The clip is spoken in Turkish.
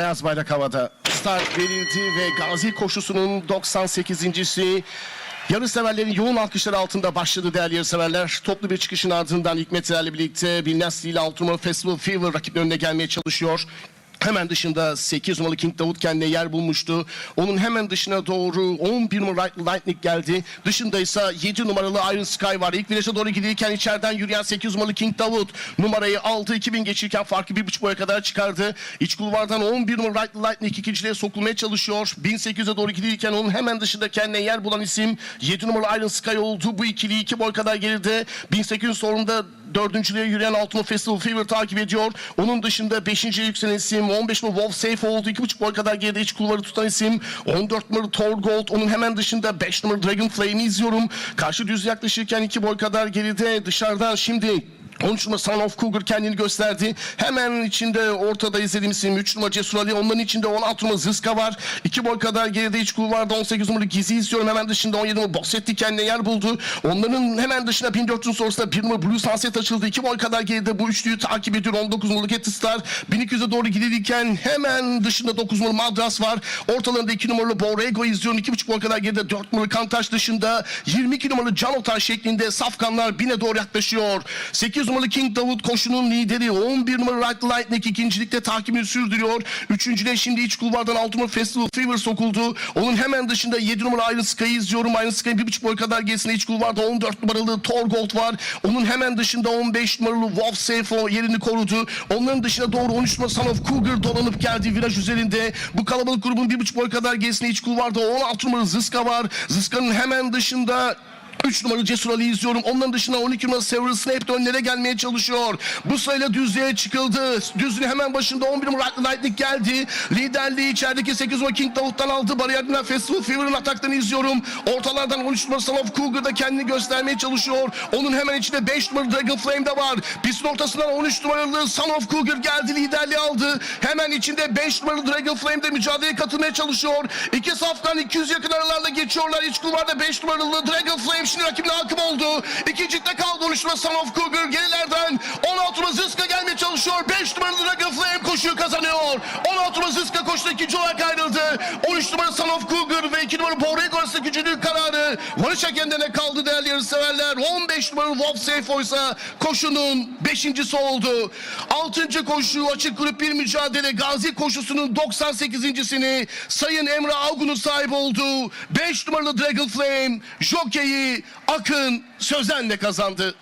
Beyaz bayrak havada. Start verildi ve Gazi koşusunun 98.si Yarı severlerin yoğun alkışları altında başladı değerli yarışseverler. Toplu bir çıkışın ardından Hikmetler'le birlikte Bilnes ile Altınma Festival Fever rakiplerinin önüne gelmeye çalışıyor. Hemen dışında 8 numaralı King Davut kendine yer bulmuştu. Onun hemen dışına doğru 11 numaralı Lightning geldi. Dışında ise 7 numaralı Iron Sky var. İlk viraja doğru giderken içeriden yürüyen 8 numaralı King Davut numarayı aldı. 2000 geçirken farkı 1.5 boya kadar çıkardı. İç kulvardan 11 numaralı Lightning ikinciliğe sokulmaya çalışıyor. 1800'e doğru giderken onun hemen dışında kendine yer bulan isim 7 numaralı Iron Sky oldu. Bu ikili 2 boy kadar geride. 1800 sonunda dördüncülüğe yürüyen Ultimate Festival Fever takip ediyor. Onun dışında 5. yükselen isim 15 numaralı Wolf Safe oldu. 2,5 boy kadar geride iç kulvarı tutan isim 14 numaralı Thor Gold. Onun hemen dışında 5 numaralı Dragon Flame'i izliyorum. Karşı düz yaklaşırken 2 boy kadar geride dışarıdan şimdi 13 numara Son of Cougar kendini gösterdi. Hemen içinde ortada izlediğim isim 3 numara Cesur Ali. Onların içinde 16 numara Zıska var. 2 boy kadar geride iç kulvarda 18 numara Gizi izliyorum. Hemen dışında 17 numara Bossetti kendine yer buldu. Onların hemen dışında 1400 sonrasında 1 numara Blue Sunset açıldı. 2 boy kadar geride bu üçlüyü takip ediyor. 19 numaralı Cat Star. 1200'e doğru gidilirken hemen dışında 9 numaralı Madras var. Ortalarında 2 numaralı Borrego izliyorum. 2,5 boy kadar geride 4 numaralı Kantaş dışında 22 numaralı Canotaş şeklinde safkanlar bine doğru yaklaşıyor. 8 numaralı King Davut koşunun lideri 11 numaralı Right Lightning ikincilikte takibini sürdürüyor. Üçüncüde şimdi iç kulvardan 6 numaralı Festival Fever sokuldu. Onun hemen dışında 7 numaralı Iron Sky'ı izliyorum. Iron Sky'ın 1,5 boy kadar gerisinde iç kulvarda 14 numaralı Thor Gold var. Onun hemen dışında 15 numaralı Wolf Safe o yerini korudu. Onların dışına doğru 13 numaralı Son of Cougar dolanıp geldi viraj üzerinde. Bu kalabalık grubun 1,5 boy kadar gerisinde iç kulvarda 16 numaralı Zıska var. Zıska'nın hemen dışında 3 numaralı Cesur Ali izliyorum. Onların dışında 12 numaralı Several Snape de önlere gelmeye çalışıyor. Bu sayıyla düzlüğe çıkıldı. Düzlüğün hemen başında 11 numaralı Lightning geldi. Liderliği içerideki 8 numaralı King Davut'tan aldı. Bariyerden Festival Fever'ın ataklarını izliyorum. Ortalardan 13 numaralı Son of Cougar da kendini göstermeye çalışıyor. Onun hemen içinde 5 numaralı Dragon Flame de var. Pistin ortasından 13 numaralı Son of Cougar geldi. Liderliği aldı. Hemen içinde 5 numaralı Dragon Flame de mücadeleye katılmaya çalışıyor. İki safkan 200 yakın aralarla geçiyorlar. İç kulvarda 5 numaralı Dragon Flame şimdi rakibine hakim oldu. İkincilikte kaldı 13 numaralı Son of Cougar. Gerilerden 16 numaralı Zıska gelmeye çalışıyor. 5 numaralı Dragon Flame koşuyu kazanıyor. 16 numaralı Zıska koşuda ikinci olarak ayrıldı. 13 numaralı Son of Cougar ve 2 numaralı Borrego arasında gücünün Varış hakemlerine kaldı değerli yarışseverler. 15 numaralı Wolf Safe oysa koşunun 5.si oldu. 6. koşu açık grup bir mücadele Gazi koşusunun 98.sini Sayın Emre Avgun'un sahibi olduğu 5 numaralı Dragon Flame jokeyi Akın Sözen'le kazandı.